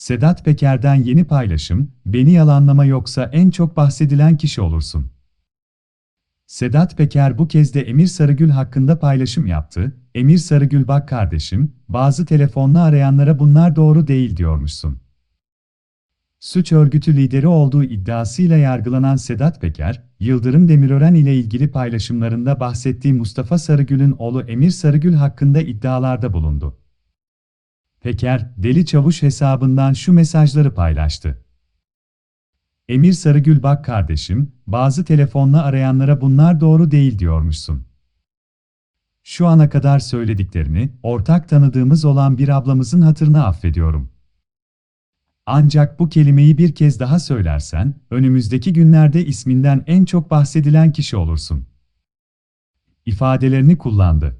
Sedat Peker'den yeni paylaşım, beni yalanlama yoksa en çok bahsedilen kişi olursun. Sedat Peker bu kez de Emir Sarıgül hakkında paylaşım yaptı. Emir Sarıgül bak kardeşim, bazı telefonla arayanlara bunlar doğru değil diyormuşsun. Suç örgütü lideri olduğu iddiasıyla yargılanan Sedat Peker, Yıldırım Demirören ile ilgili paylaşımlarında bahsettiği Mustafa Sarıgül'ün oğlu Emir Sarıgül hakkında iddialarda bulundu. Peker, Deli Çavuş hesabından şu mesajları paylaştı. Emir Sarıgül bak kardeşim, bazı telefonla arayanlara bunlar doğru değil diyormuşsun. Şu ana kadar söylediklerini, ortak tanıdığımız olan bir ablamızın hatırına affediyorum. Ancak bu kelimeyi bir kez daha söylersen, önümüzdeki günlerde isminden en çok bahsedilen kişi olursun. ifadelerini kullandı.